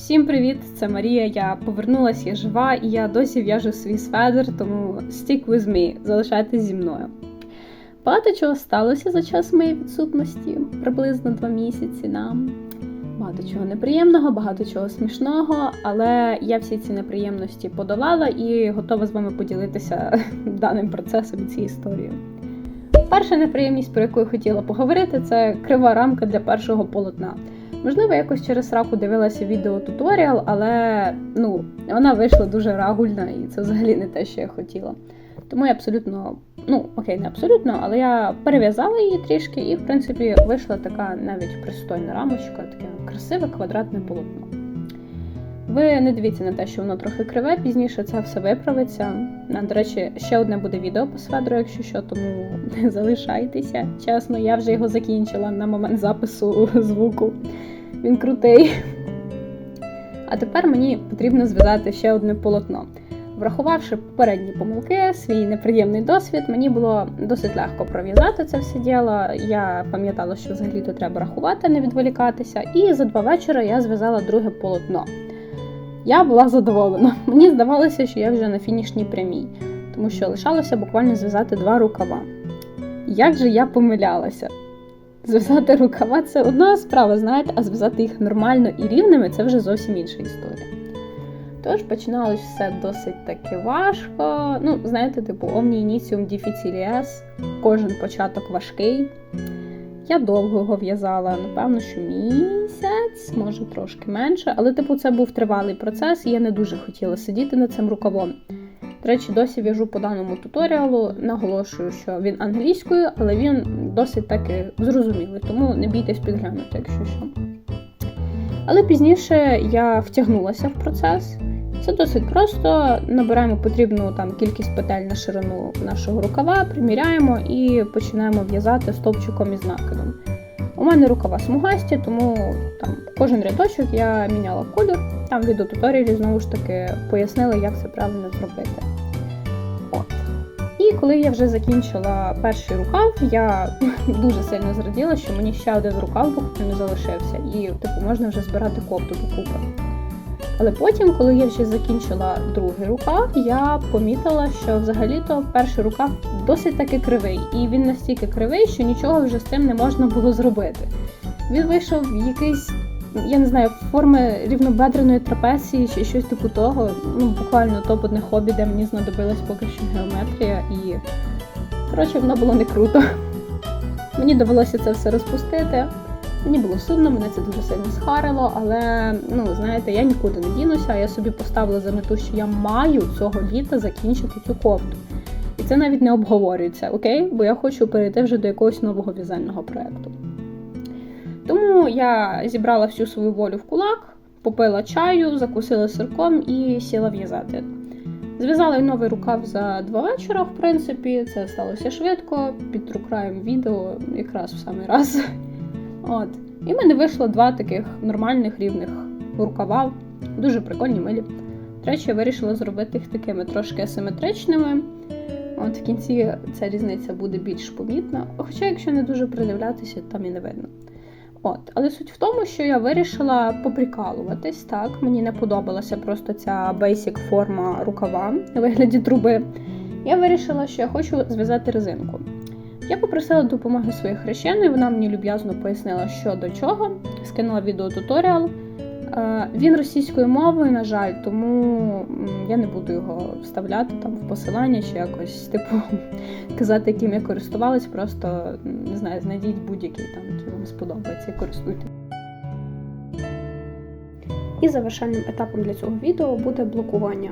Всім привіт! Це Марія. Я повернулася, я жива, і я досі в'яжу свій сведер, тому stick with me, залишайтесь зі мною. Багато чого сталося за час моєї відсутності, приблизно два місяці нам. Багато чого неприємного, багато чого смішного, але я всі ці неприємності подолала і готова з вами поділитися даним процесом і цією історією. Перша неприємність, про яку я хотіла поговорити, це крива рамка для першого полотна. Можливо, якось через раку дивилася відео туторіал, але ну, вона вийшла дуже рагульна, і це взагалі не те, що я хотіла. Тому я абсолютно, ну окей, не абсолютно, але я перев'язала її трішки, і, в принципі, вийшла така навіть пристойна рамочка, таке красиве квадратне полотно. Ви не дивіться на те, що воно трохи криве, пізніше це все виправиться. До речі, ще одне буде відео по сведру, якщо що, тому не залишайтеся. Чесно, я вже його закінчила на момент запису звуку. Він крутий. А тепер мені потрібно зв'язати ще одне полотно. Врахувавши попередні помилки, свій неприємний досвід, мені було досить легко пров'язати це все діло. Я пам'ятала, що взагалі то треба рахувати, не відволікатися. І за два вечора я зв'язала друге полотно. Я була задоволена. Мені здавалося, що я вже на фінішній прямій, тому що лишалося буквально зв'язати два рукава. Як же я помилялася? Зв'язати рукава це одна справа, знаєте, а зв'язати їх нормально і рівними це вже зовсім інша історія. Тож починалось все досить таки важко. Ну, знаєте, типу, omni initium difficiles, кожен початок важкий. Я довго його в'язала, напевно, що місяць, може трошки менше, але, типу, це був тривалий процес, і я не дуже хотіла сидіти над цим рукавом. До речі, досі в'яжу по даному туторіалу, наголошую, що він англійською, але він досить таки зрозумілий, тому не бійтесь підглянути, якщо що. Але пізніше я втягнулася в процес. Це досить просто. Набираємо потрібну там кількість петель на ширину нашого рукава, приміряємо і починаємо в'язати стовпчиком із накидом. У мене рукава смугасті, тому там кожен рядочок я міняла колір. Там в відеотуторіалі знову ж таки пояснили, як це правильно зробити. От. І коли я вже закінчила перший рукав, я дуже сильно зраділа, що мені ще один рукав буквально залишився, і типу можна вже збирати кофту докупи. Але потім, коли я вже закінчила другий рукав, я помітила, що взагалі-то перший рукав досить таки кривий, і він настільки кривий, що нічого вже з цим не можна було зробити. Він вийшов в якийсь, я не знаю, форми рівнобедреної трапеції чи щось типу того. Ну, буквально топ одне хобі, де мені знадобилась поки що геометрія, і коротше, воно було не круто. Мені довелося це все розпустити. Мені було сумно, мене це дуже сильно схарило, але ну знаєте, я нікуди не дінуся. Я собі поставила за мету, що я маю цього літа закінчити цю кофту. І це навіть не обговорюється, окей? Бо я хочу перейти вже до якогось нового в'язального проєкту. Тому я зібрала всю свою волю в кулак, попила чаю, закусила сирком і сіла в'язати. Зв'язала й новий рукав за два вечора, в принципі, це сталося швидко, під рукраєм відео якраз в самий раз. От. І в мене вийшло два таких нормальних рівних рукава, дуже прикольні милі. До речі, я вирішила зробити їх такими трошки асиметричними. От В кінці ця різниця буде більш помітна. Хоча, якщо не дуже придивлятися, там і не видно. От, Але суть в тому, що я вирішила поприкалуватись. так, Мені не подобалася просто ця basic форма рукава у вигляді труби. Я вирішила, що я хочу зв'язати резинку. Я попросила допомоги своїх хрещеної, вона мені люб'язно пояснила, що до чого, скинула відеотуторіал. Він російською мовою, на жаль, тому я не буду його вставляти там в посилання чи якось, типу, казати, яким я користувалась, просто не знаю, знайдіть будь-який там, який вам сподобається, і користуйтесь. І завершальним етапом для цього відео буде блокування.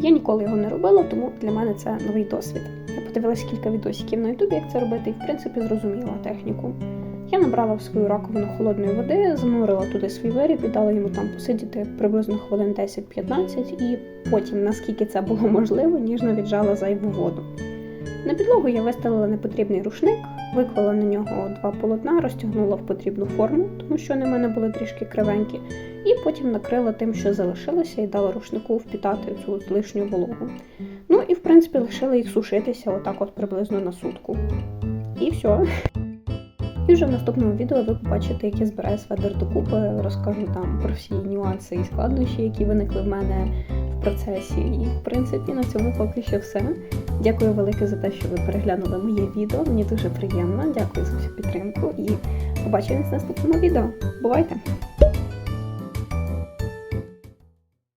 Я ніколи його не робила, тому для мене це новий досвід. Я подивилася кілька відосиків на ютубі, як це робити, і в принципі зрозуміла техніку. Я набрала в свою раковину холодної води, занурила туди свій виріб і дала йому там посидіти приблизно хвилин 10-15, і потім, наскільки це було можливо, ніжно віджала зайву воду. На підлогу я виставила непотрібний рушник, виклала на нього два полотна, розтягнула в потрібну форму, тому що вони в мене були трішки кривенькі, і потім накрила тим, що залишилося, і дала рушнику впітати цю лишню вологу. Ну і в принципі лишила їх сушитися отак от приблизно на сутку. І все. І вже в наступному відео ви побачите, як я збираю сведер докупи, розкажу там про всі нюанси і складнощі, які виникли в мене в процесі. І в принципі на цьому поки що все. Дякую велике за те, що ви переглянули моє відео. Мені дуже приємно. Дякую за всю підтримку і побачимось в наступному відео. Бувайте!